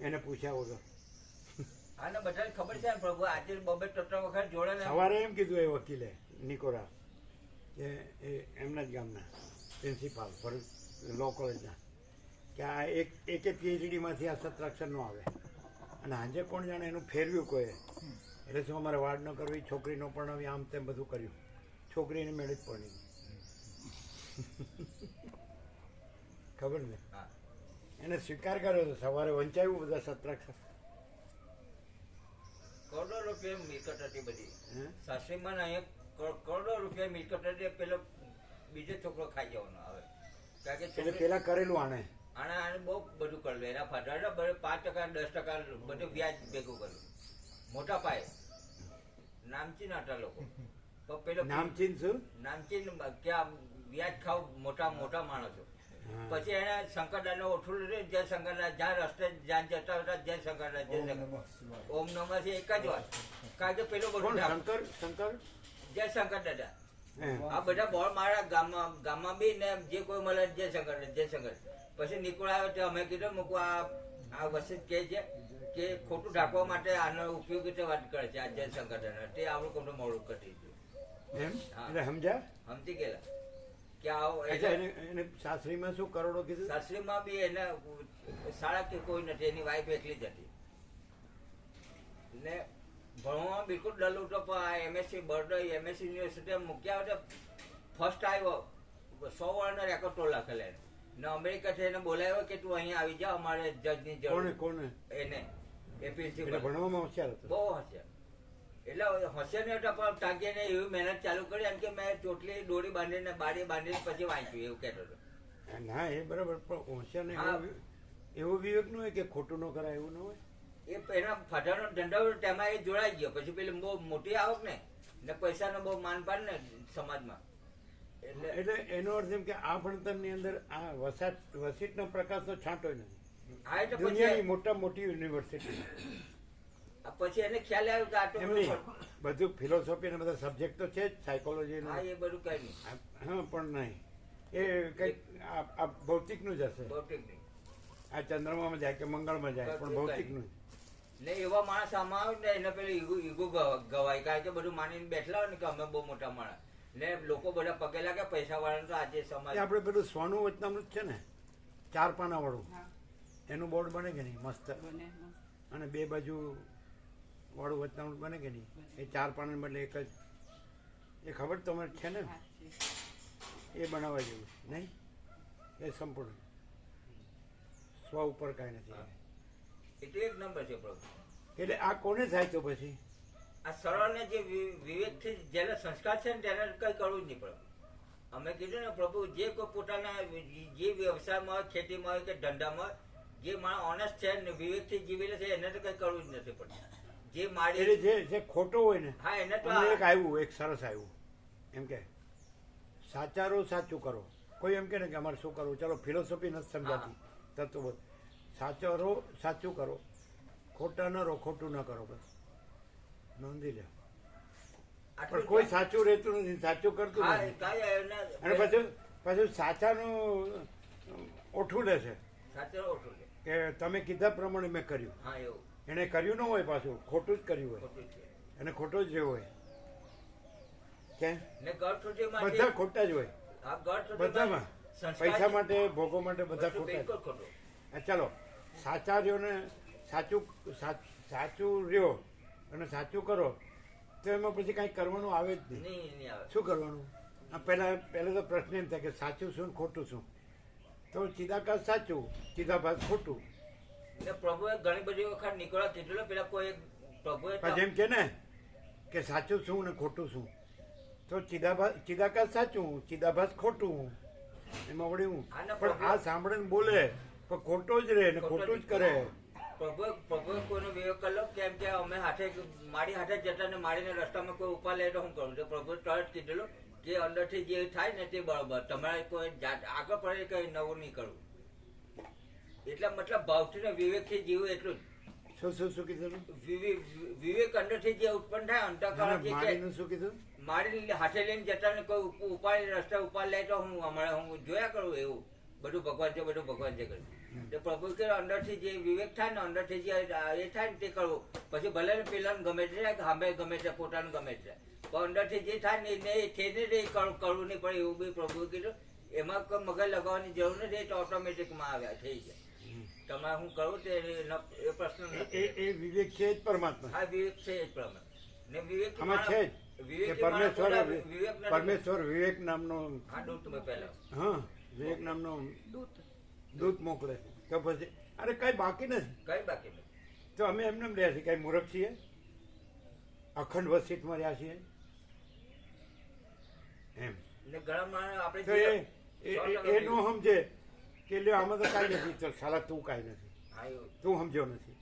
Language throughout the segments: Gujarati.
એને પૂછ્યા વગર. આને બધાને ખબર છે ને પ્રભુ આજે બબે ત્રણ વખત જોડે સવારે એમ કીધું એ વકીલે નિકોરા કે એ એમના જ ગામના પ્રિન્સિપાલ ભરૂચ લો કોલેજના કે આ એક એક પીએચડીમાંથી આ સત્રાક્ષર નો આવે. અને આજે કોણ જાણે એનું ફેરવ્યું કોઈ. એટલે શું અમારે વાડ ન કરવી છોકરીનો પણ આમ તેમ બધું કર્યું. છોકરીને મેળે જ પરણી. ખબર ને? હા. એને સ્વીકાર કર્યો હતો સવારે વંચાયું બધા સત્રાક્ષર કરોડો રૂપિયા મિલકત હતી બધી? સાસરીમાં અહીંયા કરોડો રૂપિયા મિલકત હતી પેલો બીજો છોકરો ખાઈ જવાનો આવે. કારણ કે પેલા કરેલું આણે. આને આને બહુ બધું કરેલું એના ફાટા પાંચ ટકા દસ ટકા બધું વ્યાજ ભેગું કર્યું. મોટા પાયે. નામચીન હતા લોકો. પણ પેલો નામચીન શું? નામચીન ક્યાં વ્યાજ ખાવ મોટા મોટા માણસો. પછી એને શંકરદાસ નો ઓઠું લીધું જય શંકરદાસ જ્યાં રસ્તે જ્યાં જતા હતા જય શંકરદાસ જય શંકર ઓમ નમઃ છે એક જ વાત. કારણ કે પેલો બધું શંકર? શંકર? જય શંકર દાદા આ બધા બોલ મારા ગામમાં ગામમાં બી ને જે કોઈ મળે જય શંકર જય શંકર પછી નિકોલ આવ્યો તો અમે કીધું મૂકવા આ આ વસ્તુ કહે છે કે ખોટું ઢાંકવા માટે આનો ઉપયોગ રીતે વાત કરે છે આ જય શંકર દાદા તે આપણું કોનું મોડું કરી દીધું. એમ? સમજ્યા? સમજી ગયેલા. કે આવો એને એને સાસરીમાં શું કરોડો કીધું? સાસરીમાં બી એને શાળા કે કોઈ નથી એની વાઈફ એકલી જ હતી. ને ભણવામાં બિલકુલ ડલ ઉઠો પણ એમએસસી બર્ડર એમએસસી યુનિવર્સિટી મૂક્યા હતા ફર્સ્ટ આવ્યો સો વર્ષનો રેકોર્ડ તો લખેલા એને. ને અમેરિકાથી એને બોલાવ્યો કે તું અહીંયા આવી જા અમારે જજની કોને જરૂર કોને એને એ પ્રિન્સિપલ ભણવામાં હોશિયાર હતો. બહુ હોશિયાર. એટલે હોશિયાર ને પણ ટાંકીને એવી મહેનત ચાલુ કરી અને કે મેં ચોટલી દોરી બાંધીને બારી બાંધીને પછી વાંચ્યું એવું કહેતો હતો. ના એ બરાબર પણ હોશિયાર ને એવો વિવેકનું હોય કે ખોટું ન કરાય એવું ન હોય? એ એના ફાટાનો ધંધો તેમાં એ જોડાઈ ગયો. પછી પેલી બહુ મોટી આવક ને ને પૈસાનો બહુ માનપાન ને સમાજમાં. એટલે એટલે એનો અર્થ એમ કે આ ભણતરની અંદર આ વસાટ વસીટનો પ્રકાશનો છાંટો નથી. આ એટલે દુનિયાની મોટા મોટી યુનિવર્સિટી. પછી એને ખ્યાલ આવ્યો કે આટલું બધું નહીં. બધું ફિલોસોફી ને બધા સબ્જેક્ટ તો છે જ સાયકોલોજી હા એ બધું કઈ નહીં. હા પણ નહીં. એ કંઈક આ ભૌતિકનું જ હશે. ભૌતિક નહીં આ ચંદ્રમામાં જાય કે મંગળમાં જાય પણ ભૌતિકનું ને એવા માણસ આમાં આવે ને એને પેલું ઈગો ઈગો ગવ- ગવાય. કારણ કે બધું માનીને બેઠલા હોય ને કે અમે બહુ મોટા માણસ. ને લોકો બધા પગે લાગે પૈસા વાળા તો આજે સમાજ આપણે પેલું સોનું વચનામૃત છે ને ચાર પાના વાળું એનું બોર્ડ બને કે નહીં? મસ્ત. અને બે બાજુ વાળું વચનામૃત બને કે નહીં? એ ચાર પાના બદલે એક જ. એ ખબર તમારે છે ને? એ બનાવવા જેવું નહીં? એ સંપૂર્ણ. સ્વ ઉપર કાંઈ નથી. એટલે એક નંબર છે પ્રભુ. એટલે આ કોને થાય તો પછી? આ સરળ ને જે વિવેકથી જેને સંસ્કાર છે ને તેને કઈ કરવું જ નહીં પડે. અમે કીધું ને પ્રભુ જે કોઈ પોતાના જે વ્યવસાયમાં હોય ખેતીમાં હોય કે ધંધામાં હોય જે માણસ ઓનેસ્ટ છે ને વિવેકથી જીવી લે છે એને તો કઈ કરવું જ નથી પડતું. જે એટલે જે જે ખોટો હોય ને હા એને તો એક આવ્યું એક સરસ આવ્યું. એમ કે સાચારો સાચું કરો. કોઈ એમ કે ને કે અમારે શું કરવું? ચલો ફિલોસોફી નથી સમજાતી. તત્વ સાચો રહો સાચું કરો. ખોટા ન રહો ખોટું ન કરો બસ. નોંધી લે પણ કોઈ સાચું રહેતું નથી સાચું કરતું નથી. અને પાછું પાછું સાચાનું ઓઠું લે છે. કે તમે કીધા પ્રમાણે મેં કર્યું. હા એવું. એને કર્યું ન હોય પાછું ખોટું જ કર્યું હોય. ખોટું ખોટો જ રહ્યો હોય. કે? ને ઘર છોટી માટે બધા ખોટા જ હોય. બધામાં. પૈસા માટે ભોગો માટે બધા ખોટા ચાલો સાચા રહ્યો ને સાચું સાચું રહ્યો અને સાચું કરો તો એમાં પછી કાંઈ કરવાનું આવે જ નહીં. શું કરવાનું? આ પહેલા પહેલા તો પ્રશ્ન એમ થાય કે સાચું શું ખોટું શું? તો ચિદાકાશ સાચું ચિદાભાસ ખોટું. પ્રભુએ ઘણી બધી વખત નીકળવા કીધેલો પેલા કોઈ પ્રભુએ પછી કે ને કે સાચું શું ને ખોટું શું તો ચિદાભાસ ચિદાકાશ સાચું ચિદાભાસ ખોટું એમાં વળી હું પણ આ સાંભળે ને બોલે પણ ખોટો જ રહે ને ખોટું જ કરે. પ્રભુએ પ્રભુએ કોઈનો વિવેક કરલો કેમ કે અમે હાથે મારી હાથે જતા ને મારીને રસ્તામાં કોઈ ઉપાય લે તો હું કરું? તો પ્રભુ તરત કીધેલું કે અંદરથી જે થાય ને તે બરોબર. તમારે કોઈ આગળ પડે કઈ નવું નહીં કરવું? એટલે મતલબ ભાવથી ને વિવેકથી જીવું એટલું જ. શું શું શું કીધું વિવે- વિવેક અંદરથી જે ઉત્પન્ન થાય અંતકાળ શું કીધું? મારી હાથે લઈને જતા ને કોઈ ઉપાડી ઉપાય રસ્તે ઉપાય લે તો હું અમારે હું જોયા કરું એવું. બધું ભગવાન છે બધું ભગવાન છે કરું. તો પ્રભુ કે અંદરથી જે વિવેક થાય ને અંદરથી જે એ થાય ને તે કરવું. પછી ભલે ને પેલા ગમે તે જાય હામે ગમે તે પોતાનું ગમે તે. પણ અંદરથી જે થાય ને એને જ એ કરવું નહીં પડે એવું બી પ્રભુએ કીધું. એમાં મગજ લગાવવાની જરૂર નથી એ તો ઓટોમેટિકમાં આવ્યા થઈ જાય. તમારે હું કહું તે એ પ્રશ્ન એ- એ એ વિવેક છે જ પરમાત્મા. હા વિવેક છે જ પરમાત્મા. ને વિવેક આમાં છે જ પરમેશ્વર વિવેક પરમેશ્વર વિવેક નામનો હા દૂત મેં પહેલા હા વિવેક નામનો દૂત. દૂત મોકલે. છે તો પછી અરે કઈ બાકી નથી. કઈ બાકી નથી. તો અમે એમને એમ રહ્યા છીએ કઈ મૂર્ખ છીએ. અખંડ વસીતમાં રહ્યા છીએ. એમ. ને ઘણા માણસ આપણે એ એ નો સમજે. કે લ્યો આમાં તો કાંઈ નથી. ચલ સાલા તું કાંઈ નથી. તું સમજ્યો નથી.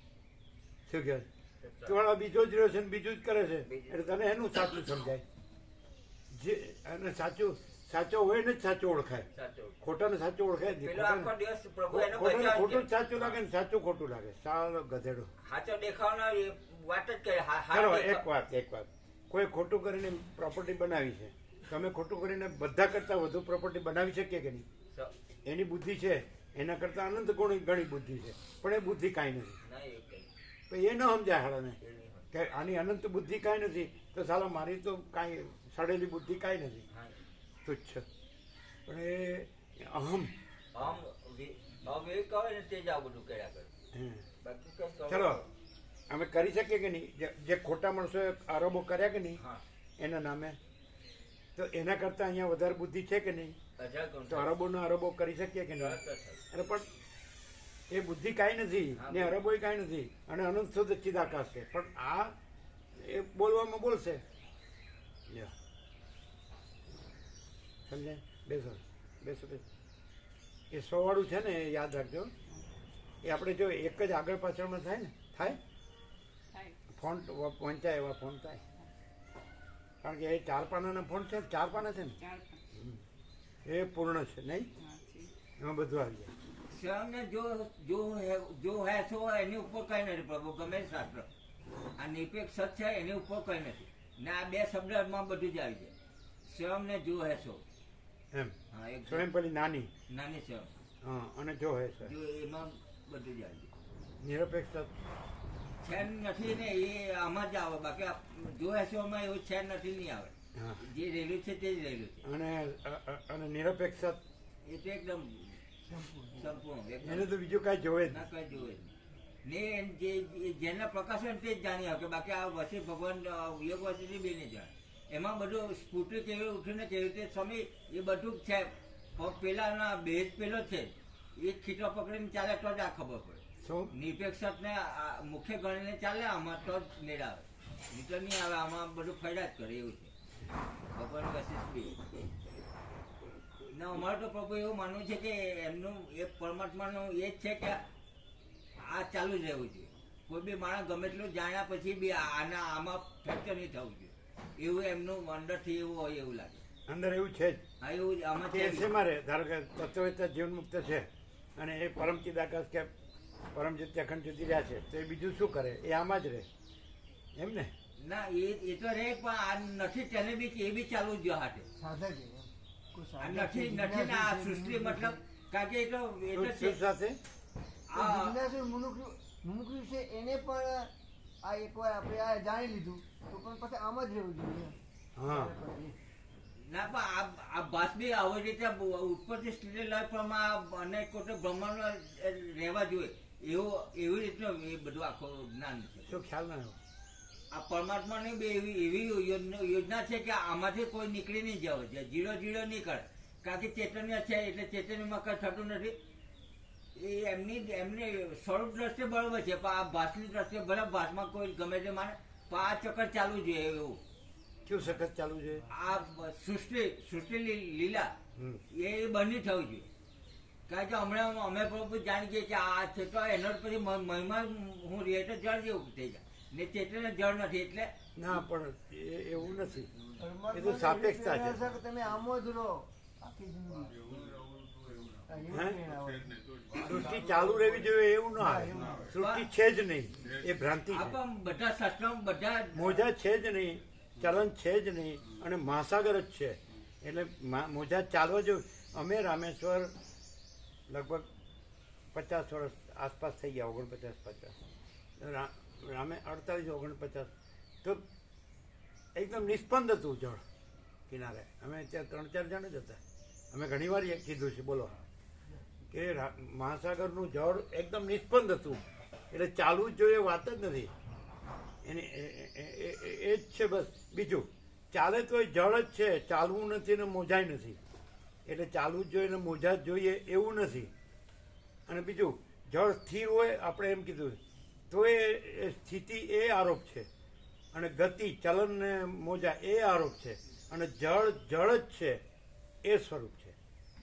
શું કહે તું આ બીજો જ રહ્યો છે ને બીજું જ કરે છે. એટલે તને એનું સાચું સમજાય. જે અને સાચું સાચો હોય ને સાચું ઓળખાય. ખોટા ખોટાને સાચું ઓળખાય બચાવ ખોટું સાચું લાગે ને સાચું ખોટું લાગે. સારો ગધેડો. સાચો દેખાવનો વાત જ કરે ચલો એક વાત એક વાત. કોઈ ખોટું કરીને પ્રોપર્ટી બનાવી છે. તમે ખોટું કરીને બધા કરતા વધુ પ્રોપર્ટી બનાવી શકીએ કે નહીં? એની બુદ્ધિ છે. એના કરતા અનંત કોણ ઘણી બુદ્ધિ છે. પણ એ બુદ્ધિ કાંઈ નથી. તો એ ન સમજાય હાડાને. કે આની અનંત બુદ્ધિ કાંઈ નથી તો સાલા મારી તો કાંઈ સડેલી બુદ્ધિ કાંઈ નથી. તુચ્છ. પણ એ અહમ. ચલો અમે કરી શકીએ કે નહીં? જે- જે ખોટા માણસોએ આરોપો કર્યા કે નહીં? એના નામે? તો એના કરતા અહીંયા વધારે બુદ્ધિ છે કે નહીં? હજાર અરબો તો અરબોનો અરબો કરી શકીએ કે નહીં? અને અરે પણ એ બુદ્ધિ કાંઈ નથી ને અરબોય કાંઈ નથી અને અનંત શુદ્ધ ચિદાકાશ છે. પણ આ એ બોલવામાં બોલશે. સમજાય બેસો બેસો બેસો. એ સોવાળું છે ને એ યાદ રાખજો. એ આપણે જો એક જ આગળ પાછળમાં થાય ને થાય? ફોન પહોંચાય એવા ફોન થાય. કારણ કે એ ચાર પાનાના ફોન છે ચાર પાના છે ને. એ પૂર્ણ છે નહીં? એમાં બધું આવી જાય. સ્વયંને જો જો જો હે છો એની ઉપર કઈ નથી પ્રભુ ગમે શાસ્ત્ર. આ નિરપેક્ષ સત છે એની ઉપર કઈ નથી. ને આ બે શબ્દમાં બધું જ આવી જાય. સ્વયંને જો હે છો. એમ. હા એક સ્વયં પેલી નાની. નાની સ્વયં હા અને જો હે છે. જો એમાં બધું જ આવી જાય. નિરપેક્ષ છે નથી ને એ આમાં જ આવે. બાકી જો હે છો એવું છે નથી નહીં આવે. જે રહેલું છે તે જ રહેલું છે. અને અને નિરપેક્ષ એ તો એકદમ સંપૂર્ણ. એને તો બીજું કાંઈ જોવે જ ના કાંઈ જોવે નહીં. ને એમ જે- જેના પ્રકાશન તે જ જાણી શકે. બાકી આ વસી ભગવાન યોગ વસીથી બી નહીં જાણે એમાં બધું સ્ફૂર્તિ કેવી ઉઠીને કેવી રીતે સ્વામી એ બધું જ છે. પેલાના ભેદ પેલો છે. એ ખીટો પકડીને ચાલે તો જ આ ખબર પડે. શું? નિરપેક્ષ આ મુખ્ય ગણીને ચાલે આમાં તો જ મેળ આવે નહીં નહીં આવે આમાં બધું ફાયદા જ કરે એવું છે. ભગવાન વશિષ્ઠ ને અમારે તો પ્રભુ એવું માનવું છે કે એમનું એ પરમાત્માનું એ જ છે કે આ ચાલુ જ રહેવું જોઈએ. કોઈ બી માણસ ગમે એટલું જાણ્યા પછી બી આના આમાં ફેક્ચર નહીં થવું જોઈએ. એવું એમનું અંદરથી એવું હોય એવું લાગે. અંદર એવું છે જ. હા એવું આમાં છે મારે ધારો કે તત્વવેતા જીવનમુક્ત છે અને એ પરમચિત આકાશ કે પરમચિત અખંડ જુદી રહ્યા છે તો એ બીજું શું કરે? એ આમાં જ રહે. એમ ને? ના એ એ તો રહે પણ આ નથી તેને બી એ બી ચાલુ જ છે, નથી નથી ને આ સૃષ્ટિ મતલબ કારણ કે એ તો એ તો છે સાથે? મુમુક્ષુ- છે એને પણ આ એકવાર આપણે આ જાણી લીધું તો પણ પછી આમ જ રહેવું જોઈએ. હા. ના પણ આ આ ભાસ બી આવી રીતે ઉપરથી સ્થિતિ લય અને અનેક કોટી બ્રહ્માંડ રહેવા જોઈએ. એવું એવી રીતનું એ બધું આખો જ્ઞાન છે. શું ખ્યાલ ના આવ્યો? આ પરમાત્માની બે એવી એવી યોજના છે કે આમાંથી કોઈ નીકળી નહીં જવું છે જીરો જીરો નહીં કરે. કારણ કે ચેતન્ય છે એટલે ચેતન્યમાં કંઈ થતું નથી. એ એમની એમની સ્વરૂપ દ્રષ્ટિએ બરોબર છે પણ આ ભાષની દ્રષ્ટિએ ભલે ભાષમાં કોઈ ગમે તે માને પણ આ ચક્કર ચાલુ જોઈએ એવું. કેવું સખત ચાલુ છે આ સૃષ્ટિ સૃષ્ટિ લીલા. એ બંને થવું જોઈએ. કારણ કે હમણાં અમે પ્રભુ જાણી ગયા કે આ છે તો એનો પછી મહિમા હું રહે તો જળ જેવું થઈ જાય ને ચેતન જળ નથી એટલે ના પણ એ- એવું નથી. એ તો સાપેક્ષતા છે. તમે આમ જ રહો. સૃષ્ટિ ચાલુ રહેવી જોઈએ એવું ના સૃષ્ટિ છે જ નહીં. એ ભ્રાંતિ બધા શાસ્ત્રો બધા મોજા છે જ નહીં ચલન છે જ નહીં અને મહાસાગર જ છે. એટલે મા- મોજા ચાલવા જોઈએ અમે રામેશ્વર લગભગ પચાસ વર્ષ આસપાસ થઈ ગયા ઓગણપચાસ પચાસ. રામે અડતાલીસ, ઓગણપચાસ. તો એકદમ નિસ્પંદ હતું જળ કિનારે. અમે ત્યાં ત્રણ, ચાર જણ જ હતા. અમે ઘણીવાર એ કીધું છે, બોલો. કે મહાસાગરનું જળ એકદમ નિસ્પંદ હતું. એટલે ચાલવું જ જોઈએ વાત જ નથી. એની, એ જ છે બસ. બીજું, ચાલે તો એ જળ જ છે. ચાલવું નથી ને મોજાય નથી. એટલે ચાલવું જ જોઈએ ને મોજા જ જોઈએ એવું નથી. અને બીજું, જળ સ્થિર હોય, આપણે એમ કીધું. તો એ સ્થિતિ એ આરોપ છે. અને ગતિ ચલન ને મોજા એ આરોપ છે. અને જળ જળ જ છે એ સ્વરૂપ છે.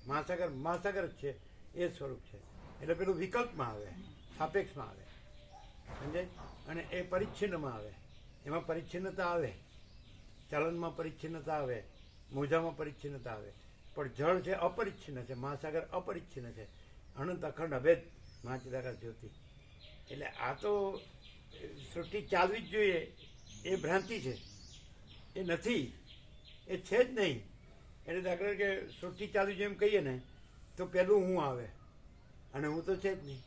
મહાસાગર મહાસાગર જ છે એ સ્વરૂપ છે. એટલે પેલું વિકલ્પમાં આવે, સાપેક્ષમાં આવે. સમજાય? અને એ પરિચ્છિન્નમાં આવે. એમાં પરિચ્છિન્નતા આવે. ચલનમાં પરિચ્છિન્નતા આવે. મોજામાં પરિચ્છિન્નતા આવે. પણ જળ છે અપરિચ્છિન્ન છે. મહાસાગર અપરિચ્છિન્ન છે. અનંત અખંડ અભેદ. મહાચિદાકાર જ્યોતિ. એટલે આ તો સૃષ્ટિ ચાલવી જ જોઈએ. એ ભ્રાંતિ છે. એ નથી. એ છે જ નહીં. એટલે દાખલા કે સૃષ્ટિ ચાલવી જોઈએ એમ કહીએ ને તો પહેલું હું આવે. અને હું તો છે જ નહીં.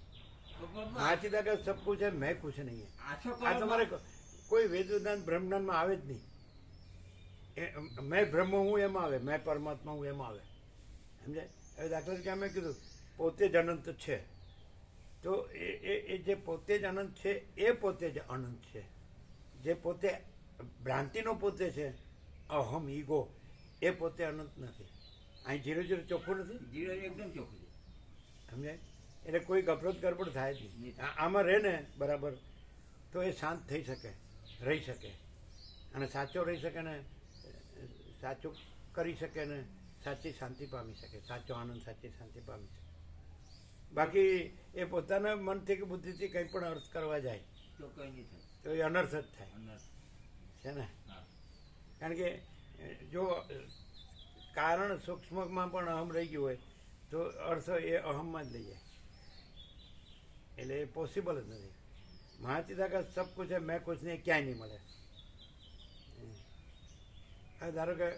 હાથી દાખલા સબ કુછ હે મેં કુછ નહીં આ તમારે કોઈ વેદોદાન બ્રહ્મદાનમાં આવે જ નહીં. મેં બ્રહ્મ હું એમ આવે મેં પરમાત્મા હું એમ આવે. સમજાય? હવે દાખલા કે અમે કીધું પોતે જ અનંત છે. તો એ એ જે પોતે જ અનંત છે એ પોતે જ અનંત છે. જે પોતે ભ્રાંતિનો પોતે છે અહમ ઈગો એ પોતે અનંત નથી. અહીં જીરો જીરો ચોખ્ખું નથી? જીરો એકદમ ચોખ્ખું છે. સમજાય? એટલે કોઈ ગફરત ગરબડ થાય જ નહીં. આમાં રહે ને બરાબર તો એ શાંત થઈ શકે રહી શકે. અને સાચો રહી શકે ને સાચું કરી શકે ને સાચી શાંતિ પામી શકે. સાચો આનંદ સાચી શાંતિ પામી શકે. બાકી એ પોતાના મનથી કે બુદ્ધિથી કંઈ પણ અર્થ કરવા જાય તો કઈ નહીં થાય. તો એ અનર્થ જ થાય. છે ને? કારણ કે જો કારણ સૂક્ષ્મમાં પણ અહમ રહી ગયું હોય તો અર્થ એ અહમમાં જ લઈ જાય. એટલે એ પોસિબલ જ નથી. મહાચિદાકા સબ કુછ હે મેં કુછ નહીં ક્યાંય નહીં મળે. ધારો કે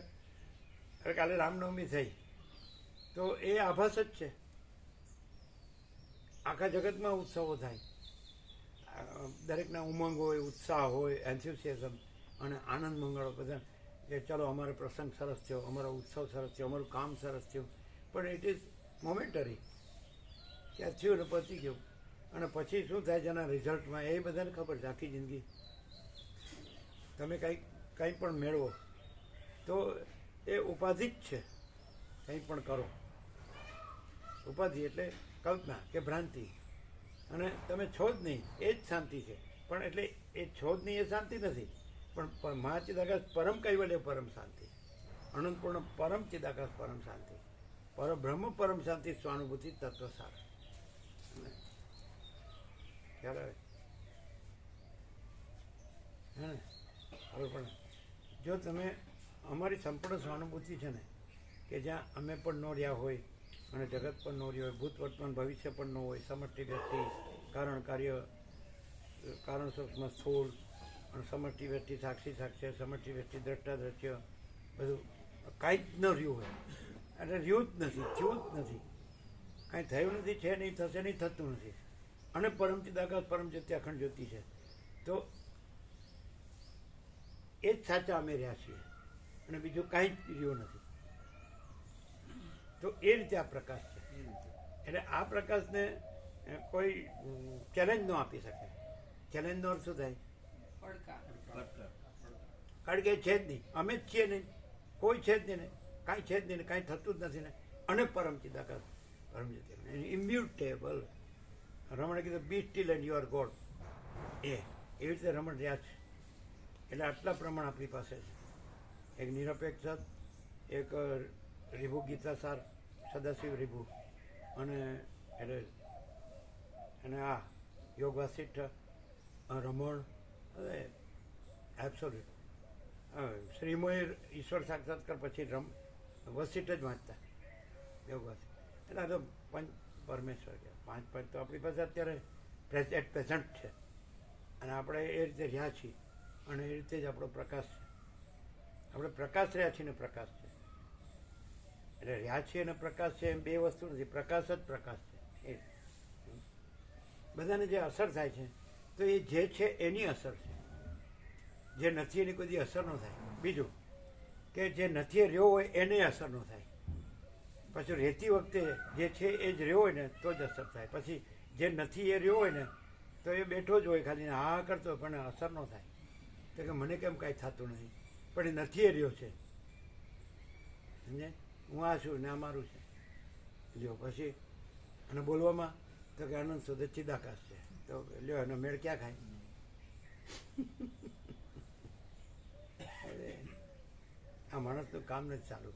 કાલે રામનવમી થઈ તો એ આભાસ જ છે. આખા જગતમાં ઉત્સવો થાય. દરેકના ઉમંગ હોય, ઉત્સાહ હોય એન્થ્યુસિયાઝમ અને આનંદ મંગળો બધા. કે ચલો, અમારો પ્રસંગ સરસ થયો, અમારો ઉત્સવ સરસ થયો, અમારું કામ સરસ થયું. પણ ઇટ ઇઝ મોમેન્ટરી કે થયું ને પતી ગયું. અને પછી શું થાય એના રિઝલ્ટમાં? એ બધાને ખબર છે આખી જિંદગી. તમે કંઈક કંઈ પણ મેળવો. તો એ ઉપાધિ જ છે. કંઈ પણ કરો. ઉપાધિ એટલે કલ્પના કે ભ્રાંતિ. અને તમે છો જ નહીં, એ જ શાંતિ છે. પણ એટલે એ છો જ નહીં એ શાંતિ નથી. પણ મહાચિદાકાશ પરમ કૈવલ્ય પરમ શાંતિ. અનંતપૂર્ણ પરમ ચિદાકાશ પરમ શાંતિ. પરબ્રહ્મ પરમ શાંતિ સ્વાનુભૂતિ તત્વ સાર ખ્યાલ આવે? હે હવે પણ, જો તમે અમારી સંપૂર્ણ સ્વાનુભૂતિ છે ને, કે જ્યાં અમે પણ ન રહ્યા હોય અને જગત પણ ન હોય, ભૂત વર્તમાન ભવિષ્ય પણ ન હોય, સમષ્ટિ વ્યક્તિ, કારણ કાર્ય કારણ સૂક્ષ્મ સ્થૂળ અને સમષ્ટિ વ્યક્તિ સાક્ષી સાક્ષ્ય સમષ્ટિ વ્યક્તિ દ્રષ્ટા દ્રશ્ય, બધું કાંઈ જ ન રહ્યું હોય. એટલે રહ્યું જ નથી, થયું જ નથી. કાંઈ થયું નથી, છે નહીં, થશે નહીં, થતું નથી. અને પરમચિત ચિદાકાશ પરમ જ્યોતિ અખંડ જ્યોતિ છે. તો એ જ સાચા અમે રહ્યા છીએ. અને બીજું કાંઈ જ રહ્યું નથી. તો એ રીતે આ પ્રકાશ છે. એ રીતે. એટલે આ પ્રકાશને કોઈ ચેલેન્જ ન આપી શકે. ચેલેન્જનો અર્થ શું થાય? કારણ કે એ છે જ નહીં. અમે જ છીએ નહીં કોઈ છે જ નહીં ને. કાંઈ છે જ નહીં ને કાંઈ થતું જ નથી ને. અને પરમ ચિદાકાશ પરમ ઇમ્યુટેબલ રમણે કીધું be still and you're God એ એવી રીતે રમણ રહ્યા છે. એટલે આટલા પ્રમાણ આપણી પાસે છે. એક નિરપેક્ષ એક રીભુ ગીતાસાર સદાશિવ રીભુ. અને એટલે અને આ યોગ વાસિષ્ઠ અ, રમણ હવે એબ્સોલ્યુટ શ્રીમય ઈશ્વર સાક્ષાત્કાર પછી રમ વસિઠ જ વાંચતા યોગ વાસિષ્ઠ એટલે આ તો પંચ પરમેશ્વર કે પાંચ પાંચ તો આપણી પાસે અત્યારે એટ પ્રેઝન્ટ છે. અને આપણે એ રીતે રહ્યા છીએ. અને એ રીતે જ આપણો પ્રકાશ છે. આપણે પ્રકાશ રહ્યા છીએ ને પ્રકાશ છે. એટલે રહ્યા છે અને પ્રકાશ છે એમ બે વસ્તુ નથી. પ્રકાશ જ પ્રકાશ છે. એ બધાને જે અસર થાય છે, તો એ જે છે એની અસર છે. જે નથી એની કોઈ અસર ન થાય. બીજું કે જે નથી રહ્યો હોય એને અસર ન થાય. પછી રહેતી વખતે જે છે એ જ રહ્યો હોય ને, તો જ અસર થાય. પછી જે નથી એ રહ્યો હોય ને, તો એ બેઠો જ હોય ખાલી હા કરતો પણ અસર ન થાય. તો કે મને કેમ કાંઈ થતું નથી? પણ એ નથી એ રહ્યો છે. સમજે હું આ છું ને આ મારું છે. જો પછી અને બોલવામાં તો કે આનંદ સુધી ચિદાકાશ છે. તો લ્યો, એનો મેળ ક્યાં ખાય? આ માણસનું કામ નથી ચાલુ.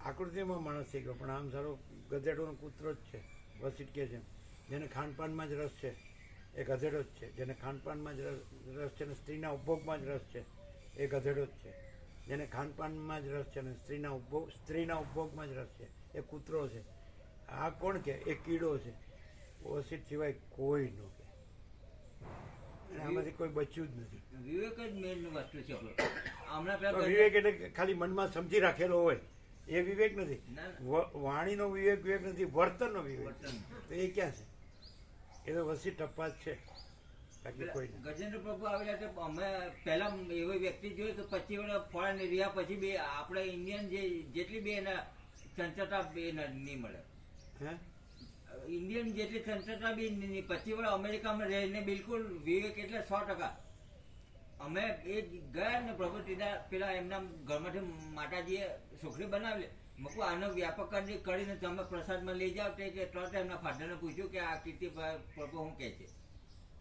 આકૃતિમાં માણસ થઈ ગયો પણ આમ સારો ગધેડોનો કૂતરો જ છે, વસીટ કે છે. જેને ખાનપાનમાં જ રસ છે, એ ગધેડો જ છે. જેને ખાનપાનમાં જ રસ રસ છે ને સ્ત્રીના ઉપભોગમાં જ રસ છે, એ ગધેડો જ છે. જેને ખાનપાનમાં જ રસ છે અને સ્ત્રીના ઉપભોગ સ્ત્રીના ઉપભોગમાં જ રસ છે. એ કૂતરો છે. આ કોણ કે? એ કીડો છે. ઓસિટ સિવાય કોઈ ન કે. અને આમાંથી કોઈ બચ્યું જ નથી. વિવેક જ મેન વસ્તુ છે હમણાં પેલા વિવેક એટલે ખાલી મનમાં સમજી રાખેલો હોય. એ વિવેક નથી. વાણીનો વિવેક વિવેક નથી વર્તનનો વિવેક. તો એ ક્યાં છે? એ તો વસી ટપ્પા જ છે. ગજેન્દ્ર પ્રભુ આવેલા તો અમે પહેલા એવો વ્યક્તિ જોયો કે વર્ષ ફોરેન રહ્યા પછી બે આપણે ઇન્ડિયન જે જેટલી બે એના સંચતા બે નહીં મળે. ઇન્ડિયન જેટલી સંચતા બી નહીં પચીસ વડે અમેરિકામાં રહીને બિલકુલ વિવેક એટલે સો ટકા. અમે એ ગયા ને પ્રભુ સીધા પેલા એમના ઘરમાંથી માતાજીએ સુખડી બનાવેલી. મૂકું આનો વ્યાપક કરીને તમે પ્રસાદમાં લઈ જાઓ. તે કે તરત એમના ફાધરને પૂછ્યું કે આ કીર્તિ પ્રભુ હું કહે છે?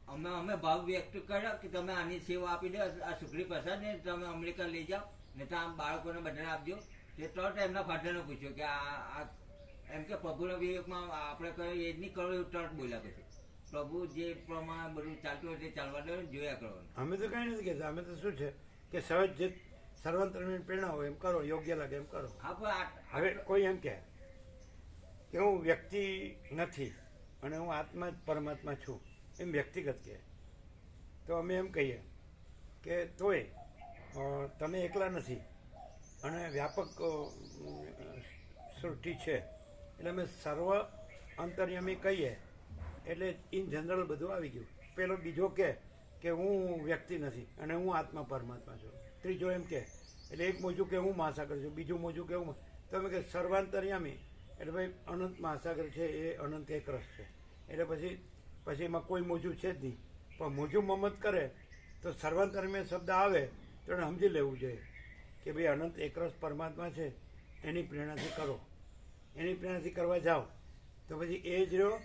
અમે અમે ભાવ વ્યક્ત કર્યો કે તમે આની સેવા આપી દો આ સુખડી પ્રસાદ ને તમે અમેરિકા લઈ જાઓ ને તો આમ બાળકોને બધાને આપજો. તે તો એમના ફાધરને પૂછ્યું કે આ એમ કે પ્રભુના વિવેકમાં આપણે કહ્યું એ જ નહીં કરો એવું તરત બોલ્યા પછી. પ્રભુ જે પ્રમાણે બધું ચાલતું હોય તે ચાલવા દો જોયા કરવાનું અમે તો કઈ નથી કહેતા. અમે તો શું છે કે સહજ જે સર્વાંતરની પ્રેરણા હોય એમ કરો યોગ્ય લાગે એમ કરો. હા પણ હવે કોઈ એમ કે હું વ્યક્તિ નથી અને હું આત્મા જ પરમાત્મા છું. એમ વ્યક્તિગત કહે. તો અમે એમ કહીએ કે તોય તમે એકલા નથી અને વ્યાપક સૃષ્ટિ છે. એટલે અમે સર્વ અંતર્યમી કહીએ, એટલે ઇન જનરલ બધું આવી ગયું. પેલો બીજો કહે કે હું વ્યક્તિ નથી અને હું આત્મા પરમાત્મા છું. ત્રીજો એમ કે એટલે એક મોજું કે હું મહાસાગર છું, બીજું મોજું કે હું તમે કે સર્વાંતર્યામી. એટલે ભાઈ અનંત મહાસાગર છે, એ અનંત એક રસ છે. એટલે પછી પછી એમાં કોઈ મોજું છે જ નહીં. પણ મોજું મમત કરે તો સર્વાંતર્યામી શબ્દ આવે તો એને સમજી લેવું જોઈએ કે ભાઈ અનંત એકરસ પરમાત્મા છે, એની પ્રેરણાથી કરો. એની પ્રેરણાથી કરવા જાઓ. તો પછી એ જ રહ્યો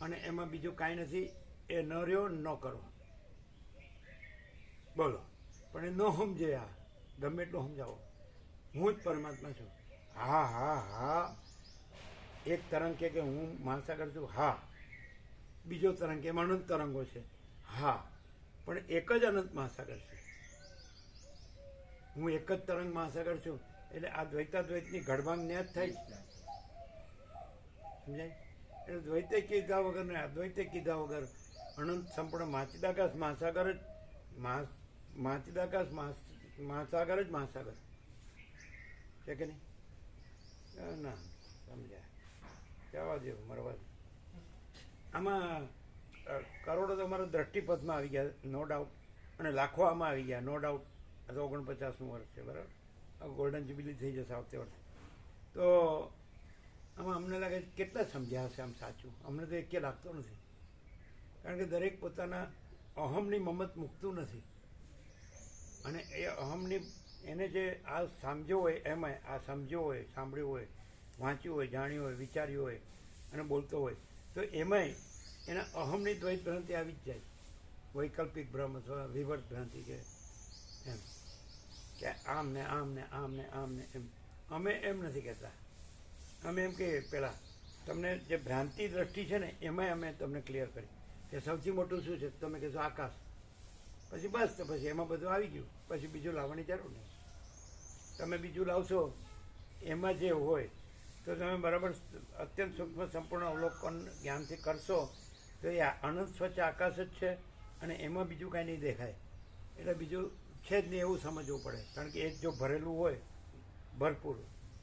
અને એમાં બીજું કાંઈ નથી. એ ન રહ્યો, ન કરો. બોલો. પણ એ ન સમજે આ. ગમે એટલું સમજાવો. હું જ પરમાત્મા છું. હા હા હા. એક તરંગ કે હું મહાસાગર છું. હા. બીજો તરંગ, એમાં અનંત તરંગો છે. હા, પણ એક જ અનંત મહાસાગર છે. હું એક જ તરંગ મહાસાગર છું, એટલે આ દ્વૈતાદ્વૈતની ઘડભાંગ ને જ થાય છે. સમજાય? એટલે દ્વૈતે કીધા વગર ને અદ્વૈતે કીધા વગર અનંત સંપૂર્ણ માચિદાકાશ મહાસાગર જ માચિદાકાશ મહાસાગર જ મહાસાગર. છે કે નહીં? ના, સમજાય. જવા દેવું મરવા આમાં કરોડો તો અમારા દ્રષ્ટિપથમાં આવી ગયા નો ડાઉટ અને લાખો આમાં આવી ગયા નો ડાઉટ આ તો ઓગણપચાસનું વર્ષ છે, બરાબર? ગોલ્ડન જ્યુબિલી થઈ જશે આવતે વર્ષે. તો આમાં અમને લાગે કેટલા સમજ્યા હશે આમ સાચું? અમને તો એકે લાગતો નથી. કારણ કે દરેક પોતાના અહમની મમત મૂકતું નથી. અને એ અહમની, એને જે આ સમજ્યો હોય એમાં આ સમજ્યો હોય, સાંભળ્યું હોય, વાંચ્યું હોય, જાણ્યું હોય, વિચાર્યું હોય અને બોલતો હોય તો એમાંય એના અહમની દ્વૈત ભ્રાંતિ આવી જ જાય. વૈકલ્પિક ભ્રમ અથવા વિવર્ત ભ્રાંતિ કે એમ. કે આમ ને આમ ને આમ ને આમ ને એમ. અમે એમ નથી કહેતા. અમે એમ કહીએ પહેલાં, તમને જે ભ્રાંતિ દ્રષ્ટિ છે ને, એમાંય અમે તમને ક્લિયર કરી. કે સૌથી મોટું શું છે? તમે કહેશો આકાશ. પછી બસ, તો પછી એમાં બધું આવી ગયું. પછી બીજું લાવવાની જરૂર નહીં. તમે બીજું લાવશો, એમાં જે હોય તો તમે બરાબર અત્યંત સૂક્ષ્મ સંપૂર્ણ અવલોકન જ્ઞાનથી કરશો, તો એ અનંત સ્વચ્છ આકાશ જ છે અને એમાં બીજું કાંઈ નહીં દેખાય. એટલે બીજું છે જ નહીં એવું સમજવું પડે. કારણ કે એ જો ભરેલું હોય, ભરપૂર,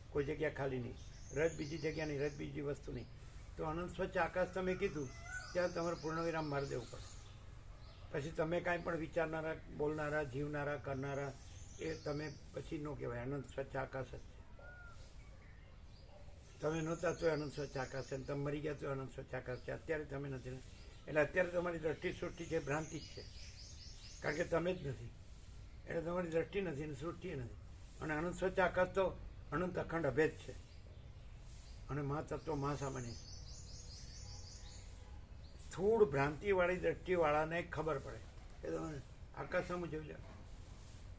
કોઈ જગ્યા ખાલી નહીં. રજ બીજી જગ્યા નહીં, રજ બીજી વસ્તુ નહીં. તો અનંત સ્વચ્છ આકાશ તમે કીધું, ત્યાં તમારે પૂર્ણવિરામ મારી દેવું પડે. પછી તમે કાંઈ પણ વિચારનારા, બોલનારા, જીવનારા, કરનારા, એ તમે પછી ન કહેવાય અનંત સ્વચ્છ આકાશ જ. તમે નહોતા તો અનંત સ્વચ્છ આકાશ છે અને તમે મરી ગયા તો અનંત સ્વચ્છ આકાશ છે. અત્યારે તમે નથી એટલે અત્યારે તમારી દ્રષ્ટિ સૃષ્ટિ છે, ભ્રાંતિ જ છે. કારણ કે તમે જ નથી. એટલે તમારી દ્રષ્ટિ નથી ને સૃષ્ટિ નથી. અને અનંત સ્વચ્છ આકાશ તો અનંત અખંડ અભેદ છે. અને મા તત્વ મા સામાન્ય છે. સ્થૂળ ભ્રાંતિવાળી દ્રષ્ટિવાળાને ખબર પડે. એ તમે આકાશ સામું જોઈ લો.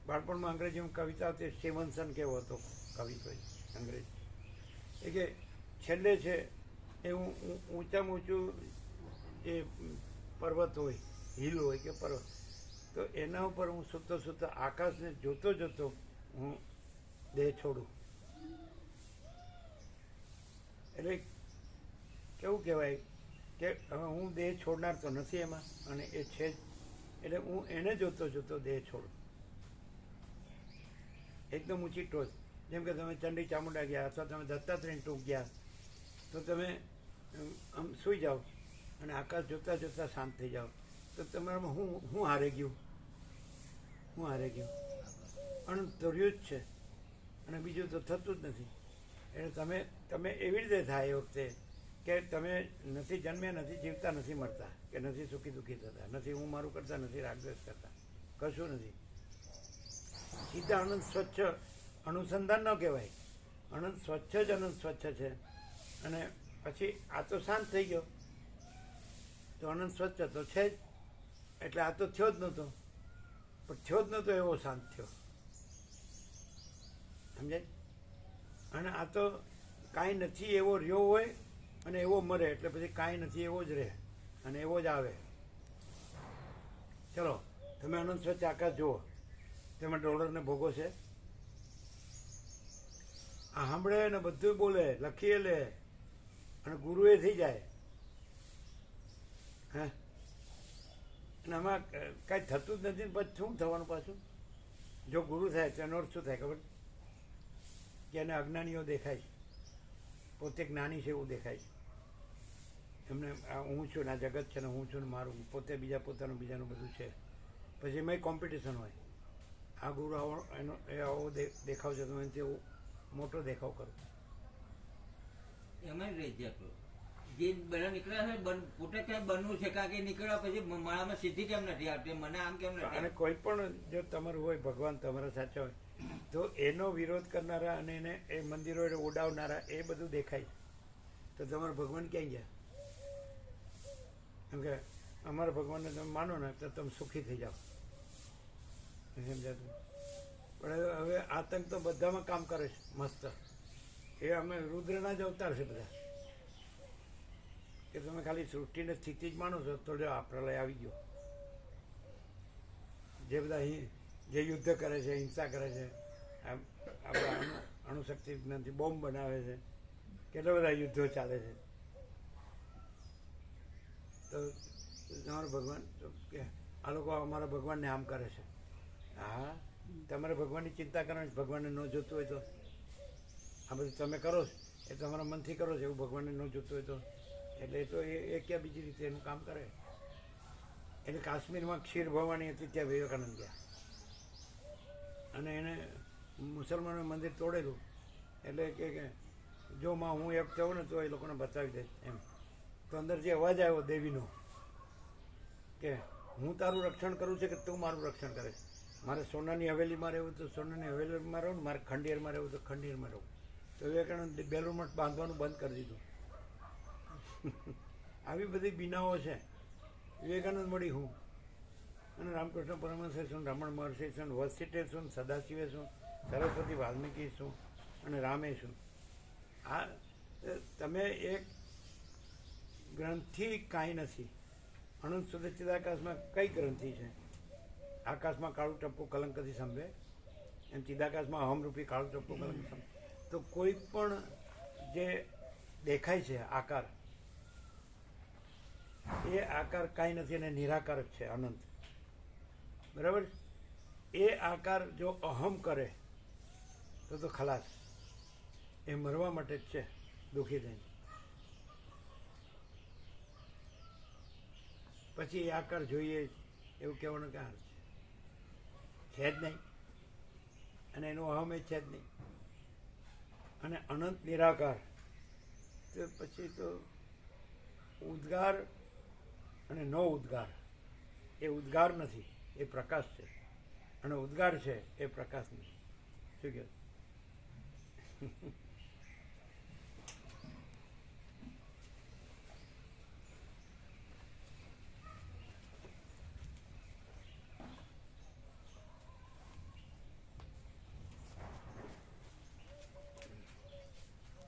બાળપણમાં અંગ્રેજીમાં કવિતા હતી સ્ટીવન્સન કેવો હતો કવિ કોઈ અંગ્રેજી. એ કે છેલ્લે છે એ ઊં- ઊંચામાં ઊંચું જે પર્વત હોય, હિલ હોય કે પર્વત, તો એના ઉપર હું સૂતો સૂતો આકાશને જોતો જોતો હું દેહ છોડું. એટલે કેવું કહેવાય કે હવે હું દેહ છોડનાર તો નથી એમાં, અને એ છે જ. એટલે હું એને જોતો જોતો દેહ છોડું. એકદમ ઊંચી ટોચ. જેમ કે તમે ચંડી ચામુંડા ગયા અથવા તમે દત્તાત્રેય ટૂંક ગયા, તો તમે આમ સૂઈ જાઓ અને આકાશ જોતાં જોતાં શાંત થઈ જાઓ. તો તમારામાં હું હું હારે ગયું? હું હારે ગયું? તો જ છે. અને બીજું તો થતું જ નથી. એટલે તમે તમે એવી રીતે થાય એ વખતે કે તમે નથી જન્મ્યા, નથી જીવતા, નથી મરતા, કે નથી સુખી દુઃખી થતા, નથી હું મારું કરતા, નથી રાગદ્વેષ કરતા. કશું નથી. સીધા આનંદ સ્વચ્છ અનુસંધાન ન કહેવાય. અનંત સ્વચ્છ જ અનંત સ્વચ્છ છે. અને પછી આ તો શાંત થઈ ગયો. તો અનંત સ્વચ્છ તો છે જ. એટલે આ તો થયો જ નહોતો. પણ થયો જ નહોતો એવો શાંત થયો. સમજાય? અને આ તો કાંઈ નથી એવો રહ્યો હોય અને એવો મરે. એટલે પછી કાંઈ નથી એવો જ રહે અને એવો જ આવે. ચલો, તમે અનંત સ્વચ્છ આકાશ જુઓ. તેમાં ડોલરને ભોગો છે સાંભળે ને બધું બોલે, લખીએ લે, અને ગુરુ એ થઈ જાય. હે? અને આમાં કાંઈ થતું જ નથી પછી શું થવાનું પાછું? જો ગુરુ થાય તો એનો અર્થ શું થાય ખબર? કે એને અજ્ઞાનીઓ દેખાય પોતે જ્ઞાની છે એવું દેખાય એમને આ હું છું ને આ જગત છે ને હું છું ને મારું, પોતે બીજા પોતાનું, બીજાનું બધું છે. પછી એમાં કોમ્પિટિશન હોય. આ ગુરુ આવો, એનો, એ આવો દેખાવ છે તો એનાથી એવું મોટો દેખાવ કરો. એમાં રહી જતો જે બધા નીકળ્યા છે પોતે ક્યાં બનવું છે કારણ કે નીકળ્યા પછી મારામાં સિદ્ધિ કેમ નથી આવતી? મને આમ કેમ નથી અને કોઈ પણ જો તમારું હોય ભગવાન તમારા સાચા હોય તો એનો વિરોધ કરનારા અને એને એ મંદિરો ઉડાવનારા એ બધું દેખાય. તો તમારા ભગવાન ક્યાં ગયા? કેમ કે અમારા ભગવાનને તમે માનો ને તો તમે સુખી થઈ જાઓ. સમજાતું પણ હવે- આતંક તો બધામાં કામ કરે છે, મસ્ત. એ અમે રુદ્રના જ અવતાર છે બધા. કે તમે ખાલી સૃષ્ટિને સ્થિતિ જ માનો છો, તો જો આ પ્રલય આવી ગયો. જે બધા જે યુદ્ધ કરે છે, હિંસા કરે છે આપણા અણુ અણુશક્તિ વિજ્ઞાનથી બોમ્બ બનાવે છે, કેટલા બધા યુદ્ધો ચાલે છે. તો તમારો ભગવાન કે આ લોકો અમારા ભગવાનને આમ કરે છે. હા. તમારે ભગવાનની ચિંતા કરવાની ભગવાનને ન જોતું હોય તો? આ બધું તમે કરો છો? એ તમારા મનથી કરો છો, એવું ભગવાનને ન જોતું હોય તો? એટલે એ તો એ ક્યાં બીજી રીતે એનું કામ કરે? એટલે કાશ્મીરમાં ક્ષીર ભવાની હતી, ત્યાં વિવેકાનંદ ગયા. અને એને મુસલમાનો મંદિર તોડેલું. એટલે કે જો માં હું એક થયો ને તો એ લોકોને બતાવી દે, એમ. તો અંદર જે અવાજ આવ્યો દેવીનો, કે હું તારું રક્ષણ કરું છું કે તું મારું રક્ષણ કરે મારે સોનાની હવેલીમાં રહેવું તો સોનાની હવેલીમાં રહું મારે ખંડિયરમાં રહેવું તો ખંડિયરમાં રહું. તો વિવેકાનંદ બેલુર મઠ બાંધવાનું બંધ કરી દીધું. આવી બધી બીનાઓ છે. વિવેકાનંદ મળી હું. અને રામકૃષ્ણ પરમહંસે છું રમણ મહર્ષિ છું વસિટે છું સદાશિવે છું, સરસ્વતી વાલ્મીકી છું, અને રામે છું. આ તમે એક ગ્રંથિ કાંઈ નથી. અનંત સુધી ચિદાકાશમાં કઈ ગ્રંથિ છે? આકાશમાં કાળું ટપ્પું કલંકથી સંભે એમ ચિદાકાશમાં અહમરૂપી કાળું ટપ્પું કલંક સંભે તો કોઈ પણ જે દેખાય છે આકાર, એ આકાર કાંઈ નથી અને નિરાકાર જ છે, અનંત. બરાબર? એ આકાર જો અહમ કરે, તો તો ખલાસ. એ મરવા માટે જ છે, દુઃખી થઈને. પછી એ આકાર જોઈએ, એવું કહેવાનો કે અર્થ? છે જ નહીં. અને એનું અહમે છે જ નહીં. અને અનંત નિરાકાર. તો પછી તો ઉદ્ગાર અને નો ઉદ્ગાર. એ ઉદ્ગાર નથી, એ પ્રકાશ છે. અને ઉદ્ગાર છે, એ પ્રકાશ નથી. શું કહે